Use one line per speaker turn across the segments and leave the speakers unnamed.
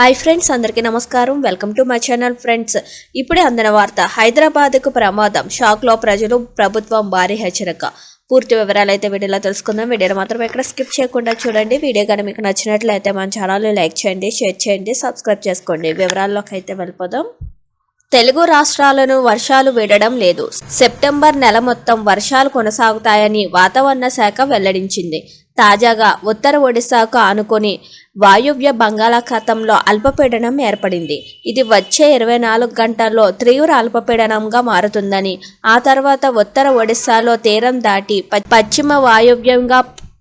Hi friends అందరికీ నమస్కారం. Welcome to my channel friends. ఇప్పుడే అందిన వార్త హైదరాబాద్కు ప్రమాదం షాక్లో ప్రజలు ప్రభుత్వం భారీ హెచ్చరిక. పూర్తి వివరాలు అయితే వీడియోలో తెలుసుకుందాం. వీడియోని మాత్రం ఎక్కడ స్కిప్ చేయకుండా చూడండి. వీడియో కానీ మీకు నచ్చినట్లయితే మన ఛానల్ని లైక్ చేయండి షేర్ చేయండి సబ్స్క్రైబ్ చేసుకోండి. వివరాల్లోకి అయితే వెళ్ళిపోదాం. తెలుగు రాష్ట్రాలను వర్షాలు వీడడం లేదు. సెప్టెంబర్ నెల మొత్తం వర్షాలు కొనసాగుతాయని వాతావరణ శాఖ వెల్లడించింది. తాజాగా ఉత్తర ఒడిశాకు ఆనుకొని వాయువ్య బంగాళాఖాతంలో అల్పపీడనం ఏర్పడింది. ఇది వచ్చే ఇరవై నాలుగు గంటల్లో తీవ్ర అల్పపీడనంగా మారుతుందని ఆ తర్వాత ఉత్తర ఒడిశాలో తీరం దాటి ప- పశ్చిమ వాయువ్యంగా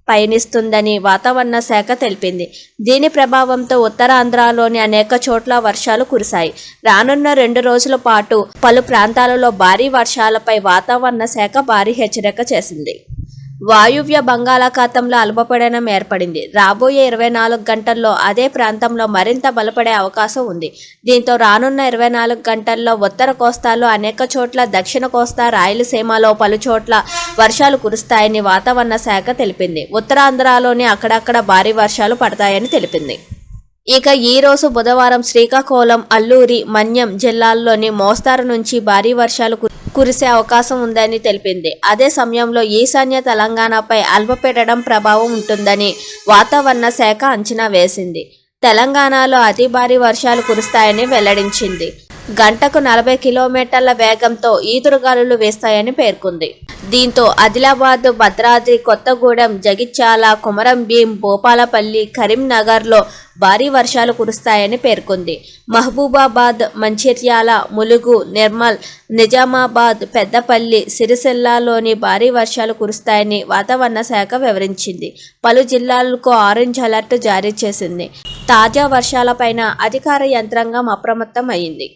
పయనిస్తుందని వాతావరణ శాఖ తెలిపింది. దీని ప్రభావంతో ఉత్తరాంధ్రలోని అనేక చోట్ల వర్షాలు కురిశాయి. రానున్న రెండు రోజుల పాటు పలు ప్రాంతాలలో భారీ వర్షాలపై వాతావరణ శాఖ భారీ హెచ్చరిక చేసింది. వాయువ్య బంగాళాఖాతంలో అల్పపీడనం ఏర్పడింది. రాబోయే ఇరవై నాలుగు గంటల్లో అదే ప్రాంతంలో మరింత బలపడే అవకాశం ఉంది. దీంతో రానున్న ఇరవై నాలుగు గంటల్లో ఉత్తర కోస్తాలో అనేక చోట్ల దక్షిణ కోస్తా రాయలసీమలో పలు చోట్ల వర్షాలు కురుస్తాయని వాతావరణ శాఖ తెలిపింది. ఉత్తరాంధ్రలోని అక్కడక్కడ భారీ వర్షాలు పడతాయని తెలిపింది. ఇక ఈ రోజు బుధవారం శ్రీకాకుళం అల్లూరి మన్యం జిల్లాల్లోని మోస్తారు నుంచి భారీ వర్షాలు కురిసే అవకాశం ఉందని తెలిపింది. అదే సమయంలో ఈశాన్య తెలంగాణపై అల్పపీడనం ప్రభావం ఉంటుందని వాతావరణ శాఖ అంచనా వేసింది. తెలంగాణలో అతి భారీ వర్షాలు కురుస్తాయని వెల్లడించింది. గంటకు నలభై కిలోమీటర్ల వేగంతో ఈదురుగాలులు వేస్తాయని పేర్కొంది. దీంతో ఆదిలాబాద్ భద్రాద్రి కొత్తగూడెం జగిత్యాల కుమరం భీం భూపాలపల్లి కరీంనగర్లో భారీ వర్షాలు కురుస్తాయని పేర్కొంది. మహబూబాబాద్ మంచిర్యాల ములుగు నిర్మల్ నిజామాబాద్ పెద్దపల్లి సిరిసిల్లాలోని భారీ వర్షాలు కురుస్తాయని వాతావరణ శాఖ వివరించింది. పలు జిల్లాలకు ఆరెంజ్ అలర్ట్ జారీ చేసింది. తాజా వర్షాలపైన అధికార యంత్రాంగం అప్రమత్తం అయింది